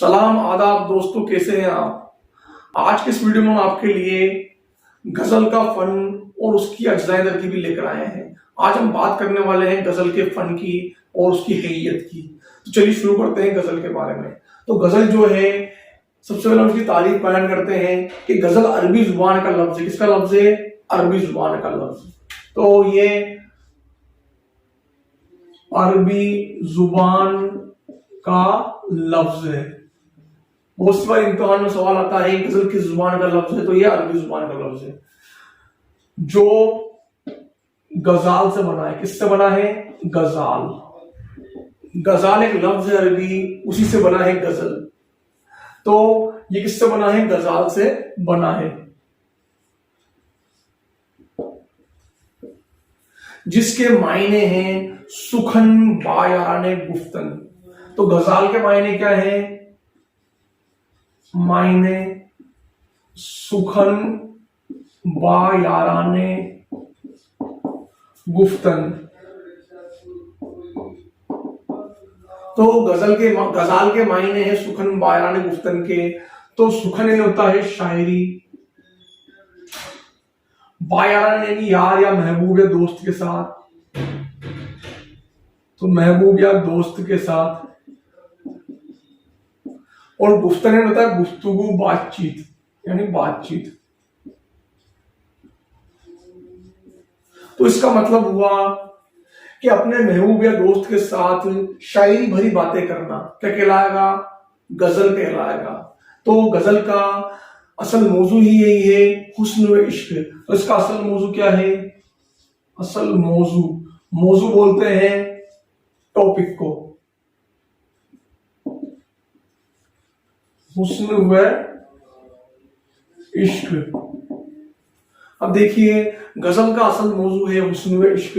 सलाम, आदाब दोस्तों, कैसे हैं आप? आज के इस वीडियो में हम आपके लिए गज़ल का फन और उसकी अज्जाएँ तरकीबी लेकर आए हैं। आज हम बात करने वाले हैं गज़ल के फन की और उसकी हैयत की। तो चलिए शुरू करते हैं गज़ल के बारे में। तो गज़ल जो है, सबसे पहले उसकी तारीफ़ बयान करते हैं कि गज़ल अरबी ज़ुबान का लफ्ज है। किसका लफ्ज है? अरबी ज़ुबान का लफ्ज। तो ये अरबी ज़ुबान का लफ्ज है। सी बार इम्तिहान में सवाल आता है गज़ल किस ज़ुबान का लफ्ज है तो ये अरबी ज़ुबान का लफ्ज है। जो गजाल से बना है, किससे बना है? गजाल। गजाल एक लफ्ज है अरबी, उसी से बना है गज़ल। तो ये किससे बना है? गजाल से बना है। जिसके मायने हैं सुखन बायाने गुफ्तन। तो गजाल के मायने क्या है? मायने सुखन बायाराने गुफ्तन। तो गज़ल के गजाल के मायने हैं सुखन बायाराने गुफ्तन के। तो सुखन होता है शायरी। बायारान यानी यार या महबूब या दोस्त के साथ। तो महबूब या दोस्त के साथ। और गुफ्तन यानी होता है गुफ्तगु बातचीत, यानी बातचीत। तो इसका मतलब हुआ कि अपने महबूब या दोस्त के साथ शायरी भरी बातें करना, क्या कहलाएगा? गज़ल कहलाएगा। तो गज़ल का असल मौजू ही यही है, हुस्न व इश्क। तो इसका असल मौजू क्या है? असल मौजू। मौजू बोलते हैं टॉपिक को। हुस्न व इश्क। अब देखिए, गज़ल का असल मौजू है हुस्न इश्क।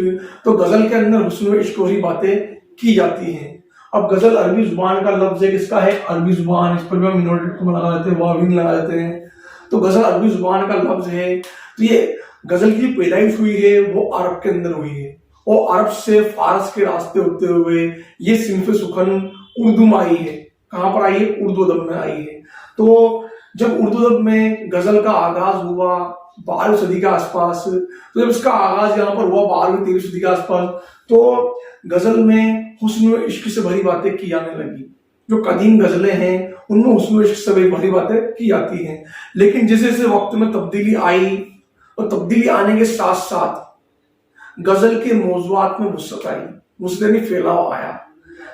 तो गज़ल के अंदर हुस्न इश्क वही बातें की जाती हैं। अब गज़ल अरबी ज़ुबान का लफ्ज है, किसका है? अरबी ज़ुबान। इस पर भी हम मिनोटेड को लगा देते हैं वाविन लगा देते हैं। तो गज़ल अरबी ज़ुबान का लफ्ज है। तो ये गज़ल की पैदाइश हुई है, वो अरब के अंदर हुई है। और अरब से फारस के रास्ते होते हुए ये सिंफ सुखन उर्दू में आई है। कहाँ पर आई है? उर्दू अदब में आई है। तो जब उर्दू अदब में गज़ल का आगाज़ हुआ, बारहवीं सदी के आसपास तो जब इसका आगाज़ यहाँ पर हुआ, बारहवीं, तेरहवीं सदी के आसपास तो गज़ल में हुस्न इश्क से भरी बातें की जाने लगी। जो कदीम गजलें हैं, उनमें हुस्न इश्क से भरी बातें की जाती हैं। लेकिन जैसे जैसे वक्त में तब्दीली आई, और तब्दीली आने के साथ साथ गज़ल के मौजूद में वसत आई वसत फैलाव आया।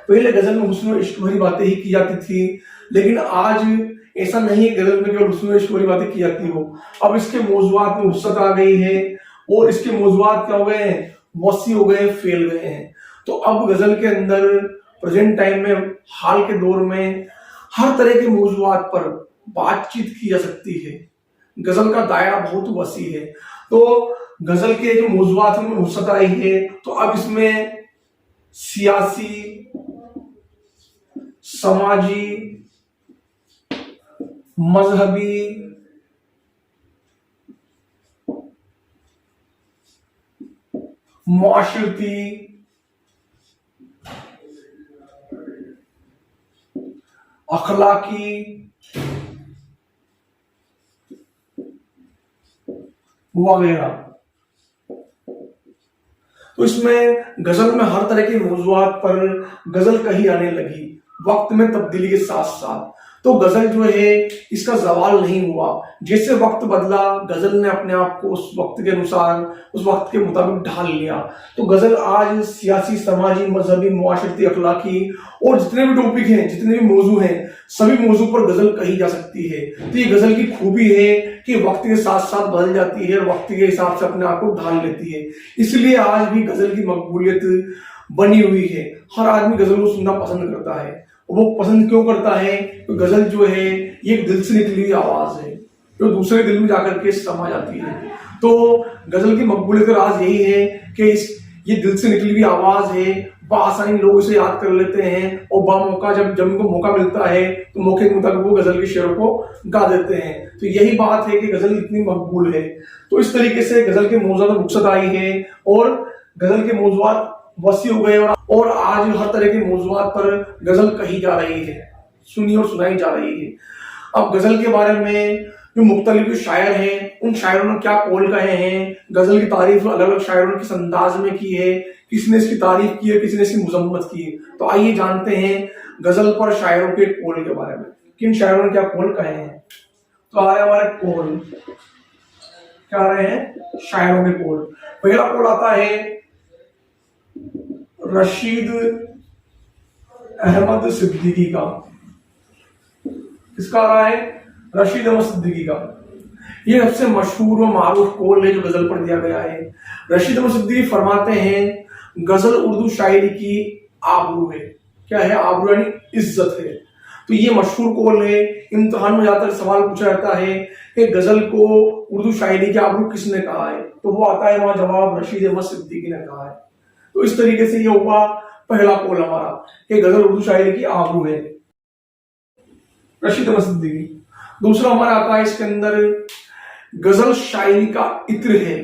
पहले गज़ल में हुस्न इश्क भरी बातें ही की जाती थी। लेकिन आज ऐसा नहीं है गज़ल में केवल हुस्न इश्क भरी बातें की जाती हो। अब इसके मौजूद में वसत आ गई है और इसके मौजूद क्या हो गए हैं? वसी हो गए, फैल गए हैं। तो अब गज़ल के अंदर प्रेजेंट टाइम में, हाल के दौर में, हर तरह के मौजूद पर बातचीत की जा सकती है। गज़ल का दायरा बहुत वसी है। तो गज़ल के जो मौजूद में वसत आई है तो अब इसमें सियासी समाजी, मजहबी माशरती अखलाकी, वगैरह। तो इसमें गज़ल में हर तरह के मौजूद पर गज़ल कही आने लगी। वक्त में तब्दीली के साथ साथ तो गज़ल जो है, इसका जवाल नहीं हुआ। जैसे वक्त बदला, गज़ल ने अपने आप को उस वक्त के अनुसार, उस वक्त के मुताबिक ढाल लिया। तो गज़ल आज सियासी, समाजी, मजहबी, मुआशरती, अखलाकी और जितने भी टॉपिक हैं, जितने भी मौजू हैं, सभी मौजू पर गज़ल कही जा सकती है। तो ये गज़ल की खूबी है कि वक्त के साथ साथ बदल जाती है और वक्त के हिसाब से अपने आप को ढाल लेती है। इसलिए आज भी गज़ल की मकबूलियत बनी हुई है। हर आदमी गज़ल को सुनना पसंद करता है। वो पसंद क्यों करता है? तो गज़ल जो है ये दिल से निकली हुई आवाज़ है जो दूसरे दिल में जाकर के समा जाती है। तो गज़ल की मकबूलियत राज यही है कि इस ये दिल से निकली हुई आवाज़ है आसानी लोग इसे याद कर लेते हैं और बा मौका जब जब उनको मौका मिलता है तो मौके के मुताबिक वो गज़ल के शेरों को गा देते हैं। तो यही बात है कि गज़ल इतनी मकबूल है। तो इस तरीके से गज़ल के मौजूद रुखसत आई है और गज़ल के मौजूद वसी हो गए और, और आज हर तरह के मौजूद पर गज़ल कही जा रही है, सुनी और सुनाई जा रही है। अब गज़ल के बारे में जो मुख्तलिफ़ शायर हैं, उन शायरों ने क्या कौल कहे हैं? गज़ल की तारीफ़ अलग अलग शायरों ने किस अंदाज में की है? किसने इसकी तारीफ़ की है, किसने इसकी मुजम्मत की है? तो आइए जानते हैं गज़ल पर शायरों के कौल के बारे में। किन शायरों ने क्या कौल कहे हैं? तो आ रहे हमारे कौल। क्या आ रहे हैं? शायरों के कौल। पहला कौल आता है रशीद अहमद सिद्दीकी का। किसका आ रहा है? रशीद अहमद सिद्दीकी का। ये सबसे मशहूर और मारूफ कोल है जो गज़ल पर दिया गया है। रशीद अहमद सिद्दीकी फरमाते हैं, गज़ल उर्दू शायरी की आबरू है। क्या है? आबरू यानी इज़्ज़त है। तो ये मशहूर कोल है। इम्तहान में ज़्यादातर सवाल पूछा जाता है कि गज़ल को उर्दू शायरी की आबरू किसने कहा है? तो वो आता है वहाँ जवाब रशीद अहमद सिद्दीकी ने कहा है। तो इस तरीके से ये हुआ, पहला कोल हमारा, कि गज़ल उर्दू शायरी की आबरू है रशीद सिद्दीकी। दूसरा हमारा आता है इसके अंदर, गज़ल शायरी का इत्र है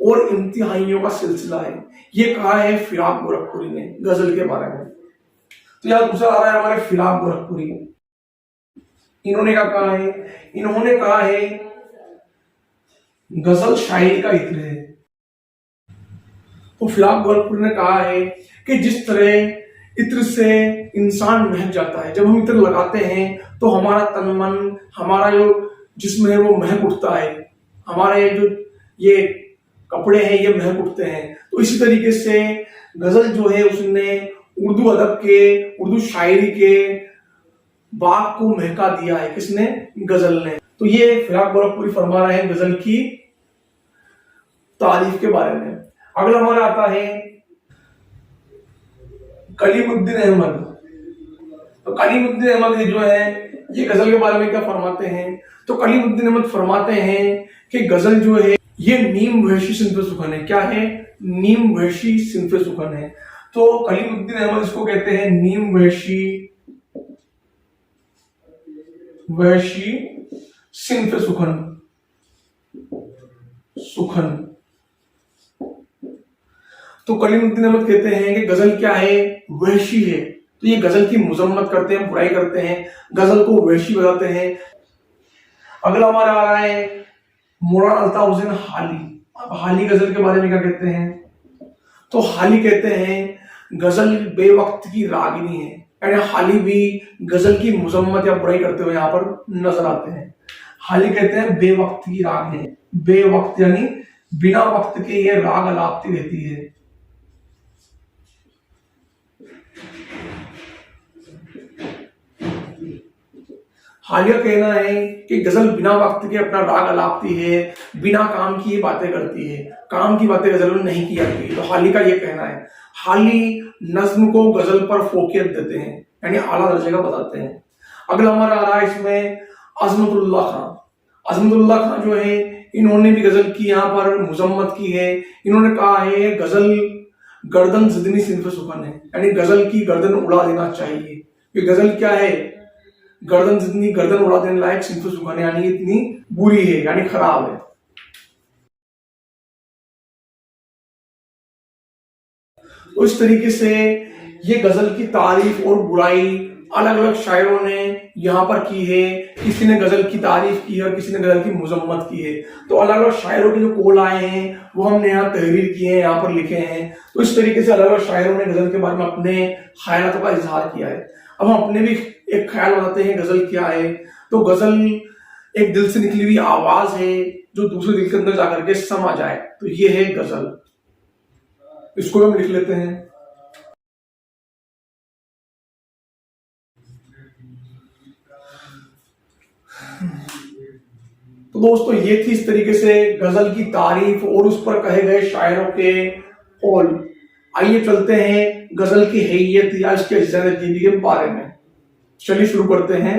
और इम्तिहाइयों का सिलसिला है। ये कहा है फिराक गोरखपुरी ने, गज़ल के बारे में। तो यार दूसरा आ रहा है हमारे फिराक गोरखपुरी। इन्होंने क्या कहा है? इन्होंने कहा है, गज़ल शायरी का इत्र है। तो फिराक गोरखपुरी ने कहा है कि जिस तरह इत्र से इंसान महक जाता है, जब हम इत्र लगाते हैं तो हमारा तन, मन, हमारा जो जिसम है वो महक उठता है। हमारे जो ये कपड़े हैं, ये महक उठते हैं। तो इसी तरीके से गज़ल जो है, उसने उर्दू अदब के, उर्दू शायरी के बाग को महका दिया है, किसने? गज़ल ने। तो ये फिराक गोरखपुरी फरमा रहे हैं गज़ल की तारीफ़ के बारे में। अगला हमारा आता है। कलीमुद्दीन अहमद। तो कलीमुद्दीन अहमद जो है, ये गज़ल के बारे में क्या फरमाते हैं? तो कलीमुद्दीन अहमद फरमाते हैं कि गज़ल जो है, ये नीम वहशी सिंफ सुखन है। क्या है? नीम वहशी सिंफ सुखन है। तो कलीमुद्दीन अहमद इसको कहते हैं नीम वहशी वहशी सिंफ सुखन। सुखन। तो कलीमुद्दीन अहमद कहते हैं कि गज़ल क्या है? वहशी है। तो ये गज़ल की मुजम्मत करते हैं, बुराई करते हैं, गज़ल को वहशी बताते हैं। अगला हमारा आ रहा है मोरान अल्ताफ हुसैन हाली। अब हाली गज़ल के बारे में क्या कहते हैं? तो हाली कहते हैं, गज़ल बेवक्त की रागिनी है। यानी हाली भी गज़ल की मुजम्मत या बुराई करते हुए यहाँ पर नज़र आते हैं। हाली कहते हैं, बेवक्त की राग है। बेवक्त यानी बिना वक्त के ये राग अलापती रहती है। हालिया कहना है कि गज़ल बिना वक्त के अपना राग अलापती है, बिना काम की बातें करती है। काम की बातें गज़ल में नहीं की जाती। है तो हाली का ये कहना है, हाली नज्म को गज़ल पर फोकियत देते हैं, यानी आला दर्जे का बताते हैं। अगला हमारा आ रहा है इसमें अजमतुल्ला खान अजमतुल्ला खान जो है, इन्होंने भी गज़ल की यहाँ पर, मुजम्मत की है। इन्होंने कहा है, गज़ल गर्दन जिदनी सिंफ सुखन है, यानी गज़ल की गर्दन उड़ा देना चाहिए। ये गज़ल क्या है? गर्दन जितनी गर्दन उड़ा देने लायक सिंफ सुखन यानी इतनी बुरी है, यानी खराब है। इस तरीके से ये गज़ल की तारीफ़ और बुराई अलग अलग शायरों ने यहाँ पर की है। किसी ने गज़ल की तारीफ़ की है और किसी ने गज़ल की मुजम्मत की है। तो अलग अलग शायरों के जो कोल आए हैं, वो हमने यहाँ तहरीर किए हैं, यहाँ पर लिखे हैं। तो इस तरीके से अलग अलग शायरों ने गज़ल के बारे में अपने ख्याल का इजहार किया है। अब हम अपने भी एक ख्याल बनाते हैं, गज़ल क्या है? तो गज़ल एक दिल से निकली हुई आवाज़ है, जो दूसरे दिल के अंदर जाकर के समा जाए। तो ये है गज़ल। इसको हम लिख लेते हैं। तो दोस्तों, ये थी इस तरीके से गज़ल की तारीफ़ और उस पर कहे गए शायरों के कौल। आइए चलते हैं गज़ल की हैयत या इसके तरकीबी के बारे में। चलिए शुरू करते हैं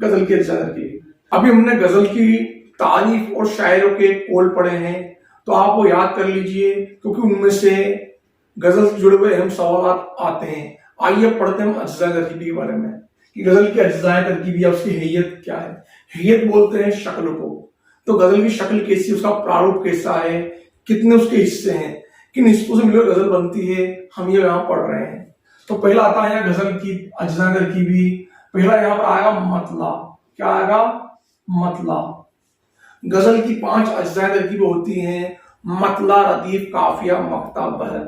गज़ल के की तरकीब अभी हमने गज़ल की तारीफ़ और शायरों के कोल पढ़े हैं तो आप वो याद कर लीजिए, क्योंकि उनमें से गज़ल से जुड़े हुए अहम सवाल आते हैं। आइए पढ़ते हैं अज्जा तरकीबी के बारे में, कि गज़ल की अज्जा तरकीब उसकी हैयत क्या है। हैयत बोलते हैं शक्ल को। तो गज़ल की शक्ल कैसी, उसका प्रारूप कैसा है, कितने उसके हिस्से हैं, किन हिस्सों से मिलकर गज़ल बनती है, हम ये यहाँ पढ़ रहे हैं। तो पहला आता है गज़ल की अज्जा तरकीबी। पहला यहाँ पर आएगा मतला। क्या आएगा? मतला। गज़ल की पाँच अज्जा तरकीब होती हैं, मतला रदीफ काफिया मकता बहर।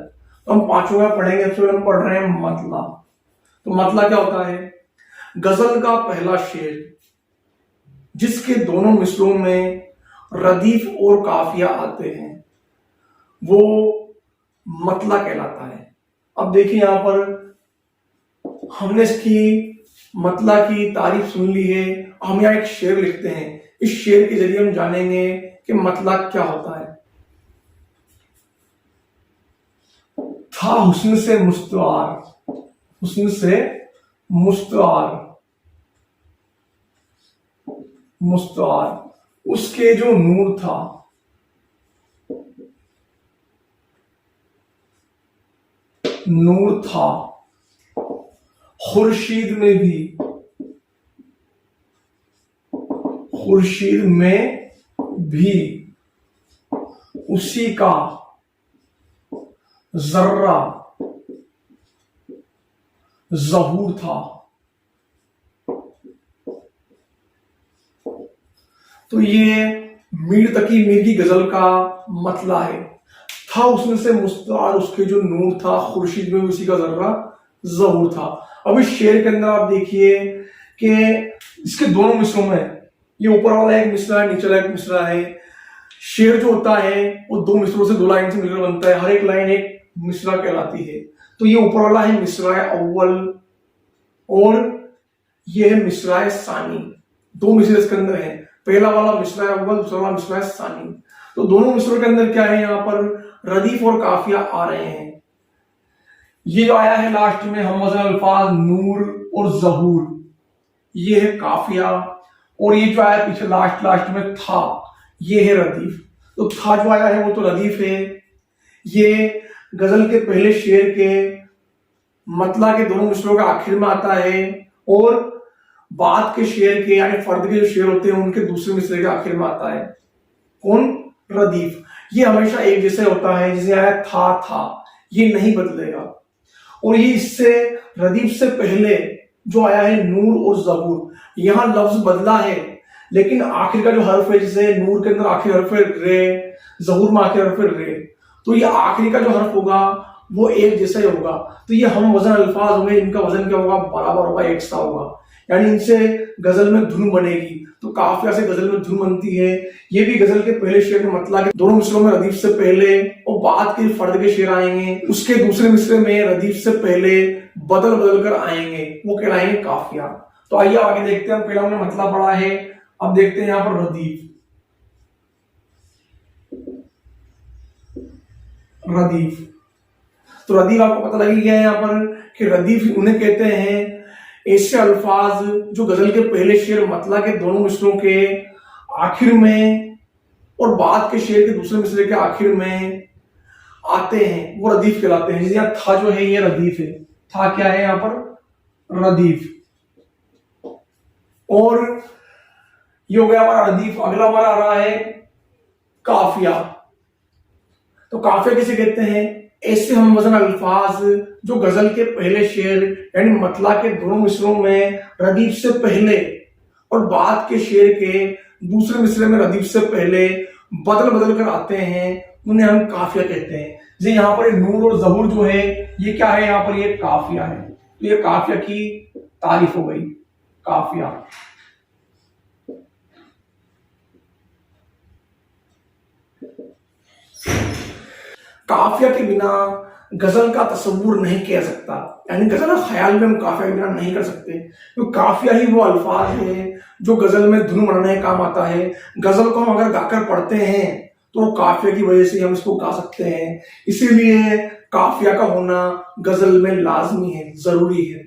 तो हम पाँचों में पढ़ेंगे सबसे हम पढ़ रहे हैं मतला। तो मतला क्या होता है? गज़ल का पहला शेर, जिसके दोनों मिसरों में रदीफ और काफिया आते हैं, वो मतला कहलाता है। अब देखिए यहाँ पर हमने इसकी मतला की तारीफ़ सुन ली है। हम यहाँ एक शेर लिखते हैं। इस शेर के ज़रिए हम जानेंगे कि मतला क्या होता है। था हुस्न से मुस्तवार। हुस्न से मुस्तवार। मुस्तवार। उसके जो नूर था। नूर था। खुर्शीद में भी, खुर्शीद में भी उसी का जर्रा, जहूर था। तो ये मीर तकी मीर की गज़ल का मतला है। था उसमें से मुस्तार, उसके जो नूर था, खुर्शीद में उसी का जर्रा। जहूर था। अब इस शेर के अंदर आप देखिए कि इसके दोनों मिसरों में, ये ऊपर वाला एक मिसरा है, नीचे एक मिसरा है। शेर जो होता है, वो दो मिसरों से दो लाइन से मिलकर बनता है। हर एक लाइन एक मिसरा कहलाती है। तो ये ऊपर वाला है मिसरा है अव्वल और ये है मिसरा है सानी। दो मिसरे इसके अंदर है। पहला वाला मिसरा है अव्वल, दूसरा वाला मिसरा है सानी। तो दोनों मिसरों के अंदर क्या है यहाँ पर? रदीफ और काफिया आ रहे हैं। ये जो आया है लास्ट में हम अल्फाज, नूर और जहूर, ये है काफिया। और ये जो आया पीछे लास्ट लास्ट में था, ये है रदीफ। तो था जो आया है वो तो रदीफ है। ये गज़ल के पहले शेर के मतला के दोनों मिसरों के आखिर में आता है और बाद के शेर के, यानी फर्द के जो शेर होते हैं, उनके दूसरे मिसरे के आखिर में आता है। कौन? रदीफ। ये हमेशा एक जैसे होता है, जिसे आया था था। ये नहीं बदलेगा। और ये इससे, रदीफ से पहले जो आया है नूर और जबूर। यहाँ लफ्ज बदला है, लेकिन आखिर का जो हर्फ है, जैसे नूर के अंदर आखिर हर्फ है, रे जहूर में आखिर हर्फ है, रे। तो ये आखिरी का जो हर्फ होगा, वो एक जैसा ही होगा। तो ये हम वज़न अल्फाज होंगे, इनका वज़न क्या होगा? बराबर होगा, एक सा होगा। यानी इनसे गज़ल में धुन बनेगी। तो काफिया से गज़ल में धुन बनती है। ये भी गज़ल के पहले शेर में मतला के दोनों मिसरों में रदीफ से पहले और बाद के फर्द के शेर आएँगे। उसके दूसरे मिसरे में रदीफ से पहले बदल बदल कर आएँगे। वो कहलाएँगे काफिया। तो आइए आगे देखते हैं। पहला हमने मतला पढ़ा है। अब देखते हैं यहाँ पर रदीफ। रदीफ। तो रदीफ आपको पता लगी गया है यहाँ पर कि रदीफ उन्हें कहते हैं ऐसे अल्फाज जो गज़ल के पहले शेर मतला के दोनों मिसरों के आखिर में और बाद के शेर के दूसरे मिसरे के आखिर में आते हैं, वो रदीफ कहलाते हैं। जैसे था जो है, ये रदीफ है। था क्या है यहाँ पर? रदीफ। और ये हो गया हमारा रदीफ। अगला हमारा आ रहा है काफिया। तो काफिया किसे कहते हैं? ऐसे हम वज़न अल्फाज जो गज़ल के पहले शेर यानी मतला के दोनों मिसरों में रदीफ से पहले और बाद के शेर के दूसरे मिसरे में रदीफ से पहले बदल बदल कर आते हैं, उन्हें हम काफिया कहते हैं। जैसे यहाँ पर नूर और जहूर जो है, ये क्या है? यहाँ पर ये काफिया है। तो ये काफिया की तारीफ़ हो गई। काफिया। काफिया के बिना गज़ल का तस्वुर नहीं किया सकता। यानी गज़ल ख्याल में हम काफिया के बिना नहीं कर सकते। क्योंकि काफिया ही वो अल्फाज है जो गज़ल में धुन बनाने काम आता है। गज़ल को हम अगर गाकर पढ़ते हैं तो काफिया की वजह से हम इसको गा सकते हैं। इसीलिए काफिया का होना गज़ल में लाजमी है, ज़रूरी है।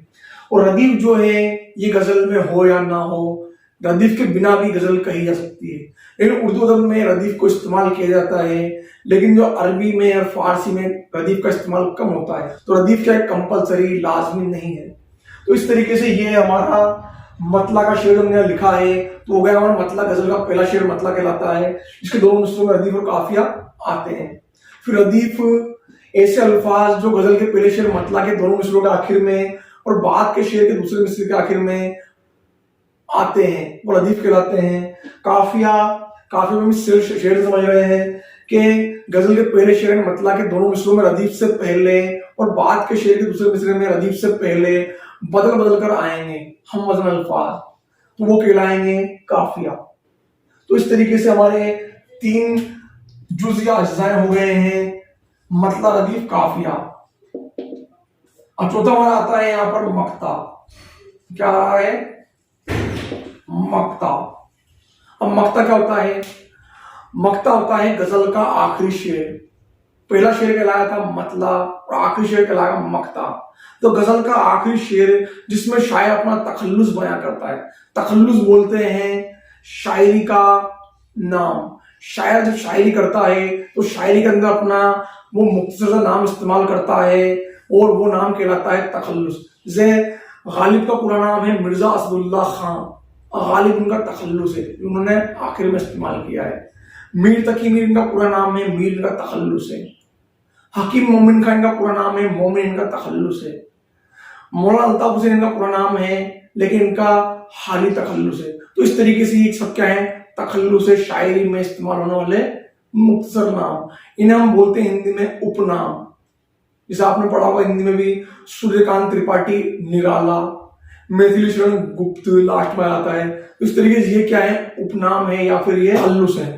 और रदीफ जो है, ये गज़ल में हो या ना हो, रदीफ के बिना भी गज़ल कही जा सकती है। लेकिन उर्दू अदब में रदीफ को इस्तेमाल किया जाता है, लेकिन जो अरबी में और फारसी में रदीफ का इस्तेमाल कम होता है तो रदीफ क्या कंपलसरी लाजमी नहीं है। तो इस तरीके से ये हमारा मतला का शेर हमने लिखा है तो हो गया हमारा मतला गज़ल का पहला शेर मतला कहलाता है, जिसके दोनों मिसरों में रदीफ और काफिया आते हैं। फिर रदीफ ऐसे अल्फाज जो गज़ल के पहले शेर मतला के दोनों मिसरों के आखिर में और बाद के शेर के दूसरे मिसर के आखिर में आते हैं, वो रदीफ कहलाते हैं। काफिया काफिया में शेर शेर समझ रहे हैं कि गज़ल के पहले शेर में मतला के दोनों मिसरों में रदीफ से पहले और बाद के शेर के दूसरे मिसरे में रदीफ से पहले बदल बदल कर आएँगे, हम वज़न अल्फाज। तो वो कहलाएँगे काफिया। तो इस तरीके से हमारे तीन जुजिया अज्जाएँ हो गए हैं, मतला, रदीफ, काफिया। अब चौथा हमारा आता है यहाँ पर मक्ता। क्या आ रहा है? मक्ता। अब मक्ता क्या होता है? मक्ता होता है गज़ल का आखिरी शेर। पहला शेर कहलाया था मतला और आखिरी शेर कहलाया मक्ता। तो गज़ल का आखिरी शेर जिसमें शायर अपना तखल्लुस बयां करता है। तखल्लुस बोलते हैं शायरी का नाम। शायर जब शायरी करता है तो शायरी के अंदर अपना वो मुख्तर नाम इस्तेमाल करता है और वो नाम कहलाता है तखल्लुस जैसे गालिब का पूरा नाम है मिर्ज़ा असदुल्ला खान। गालिब उनका तखल्लुस है उन्होंने आखिर में इस्तेमाल किया है। मीर तकी मीर इनका पूरा नाम है, मीर इनका तखल्लुस है हकीम मोमिन खान का पूरा नाम है, मोमिन इनका तखल्लुस है मौलाना अल्ताफ हुसैन इनका पूरा नाम है, लेकिन इनका हाली तखल्लुस है तो इस तरीके से ये सब क्या है तखल्लुस है शायरी में इस्तेमाल होने वाले मुख्तर नाम। इन्हें हम बोलते हैं हिंदी में उपनाम। जैसे आपने पढ़ा होगा हिंदी में भी सूर्यकांत त्रिपाठी, निराला। मैथिली शरण गुप्त लास्ट में आता है। इस तरीके से ये क्या है? उपनाम है या फिर ये अल्लुस है।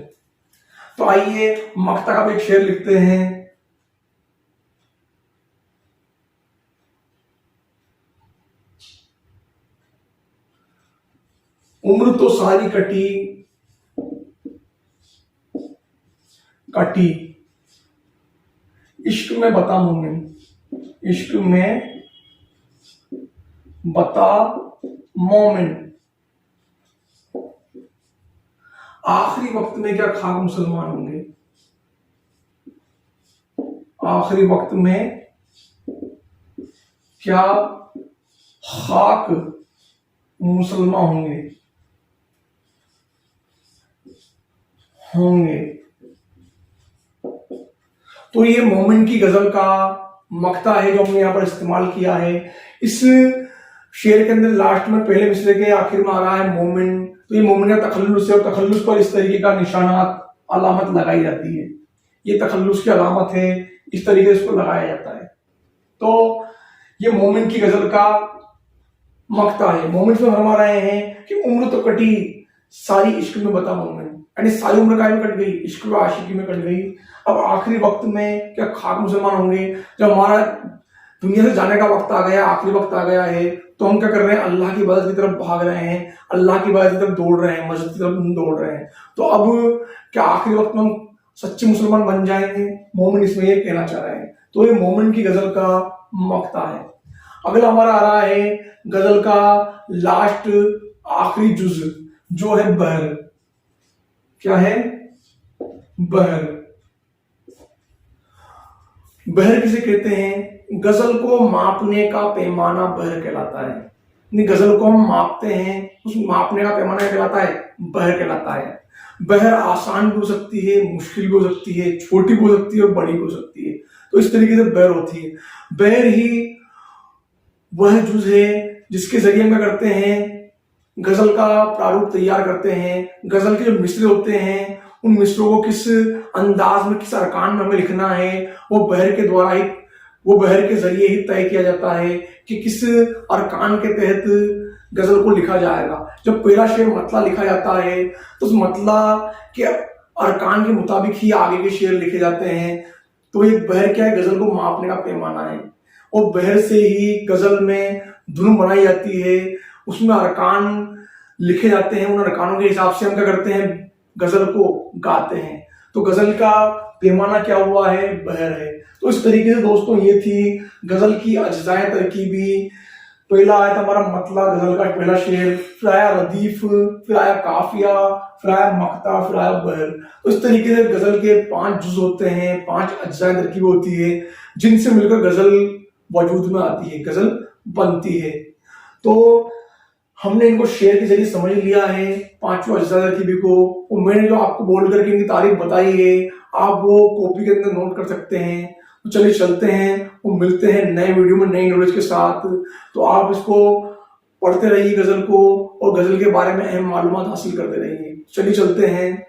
तो आइए मक्ता का एक शेर लिखते हैं। उम्र तो सारी कटी कटी। इश्क में बता मोमिन इश्क में बता मोमिन। आखिरी वक्त में क्या खाक मुसलमान होंगे? आखिरी वक्त में क्या खाक मुसलमान होंगे? होंगे। तो ये मोमिन की गज़ल का मकता है जो हमने यहाँ पर इस्तेमाल किया है। इस शेर के अंदर लास्ट में पहले मिसरे के आखिर में आ रहा है मोमिन। तो ये मोमिन का तखल्लुस है और तखल्लुस पर इस तरीके का निशानात, अलामत लगाई जाती है। ये तखल्लुस की अलामत है, इस तरीके से इसको लगाया जाता है। तो ये मोमिन की गज़ल का मकता है। मोमिन से फरमा रहे हैं कि उम्र तो कटी, सारी इश्क में बता मोमिन। यानी सारी उम्र का कट गई, इश्क व आशिकी में कट गई। अब आखिरी वक्त में क्या खाक मुसलमान होंगे? जब हमारा दुनिया से जाने का वक्त आ गया, आखिरी वक्त आ गया है तो हम क्या कर रहे हैं? अल्लाह की इबादत की तरफ़ भाग रहे हैं। अल्लाह की इबादत की तरफ़ दौड़ रहे हैं, मस्जिद की तरफ़ दौड़ रहे हैं। तो अब क्या आखिरी वक्त में हम सच्चे मुसलमान बन जाएँगे? मोमिन इसमें ये कहना चाह रहे हैं। तो ये मोमिन की गज़ल का मकता है। अगला हमारा आ रहा है गज़ल का लास्ट आखिरी जुज, जो है बहर। क्या है? बहर। बहर किसे कहते हैं? गज़ल को मापने का पैमाना बहर कहलाता है। गज़ल को हम मापते हैं, उस मापने का पैमाना कहलाता है? बहर कहलाता है। बहर आसान भी हो सकती है, मुश्किल भी हो सकती है, छोटी भी हो सकती है और बड़ी भी हो सकती है। तो इस तरीके से बहर होती है। बहर ही वह जुज है जिसके ज़रिए हम करते हैं? गज़ल का प्रारूप तैयार करते हैं। गज़ल के जो मिसरे होते हैं, उन मिसरों को किस अंदाज में, किस अरकान में हमें लिखना है, वो बहर के द्वारा ही वो बहर के ज़रिए ही तय किया जाता है कि किस अरकान के तहत गज़ल को लिखा जाएगा। जब पहला शेर मतला लिखा जाता है तो उस मतला के अरकान के मुताबिक ही आगे के शेर लिखे जाते हैं। तो ये बहर क्या है? गज़ल को मापने का पैमाना है। और बहर से ही गज़ल में धुन बनाई जाती है। उसमें अरकान लिखे जाते हैं। उन अरकानों के हिसाब से हम क्या करते हैं? गज़ल को गाते हैं। तो गज़ल का पैमाना क्या हुआ है? बहर है। तो इस तरीके से दोस्तों, ये थी गज़ल की अज्जाए तरकीबी। पहला आया था हमारा मतला गज़ल का पहला शेर, फिर आया रदीफ, फिर आया काफिया, फिर आया मकता, फिर आया बहर। तो इस तरीके से गज़ल के पाँच जुज होते हैं, पाँच अज्जाए तरकीब होती है, जिनसे मिलकर गज़ल वजूद में आती है, गज़ल बनती है। तो हमने इनको शेयर के ज़रिए समझ लिया है। पांचवा अज्जा को। और मैंने जो आपको बोल करके इनकी तारीफ़ बताई है, आप वो कॉपी के अंदर नोट कर सकते हैं। तो चलिए चलते हैं वो मिलते हैं नए वीडियो में, नई नॉलेज के साथ। तो आप इसको पढ़ते रहिए गज़ल को और गज़ल के बारे में अहम मालूम हासिल करते रहिए। चलिए चलते हैं।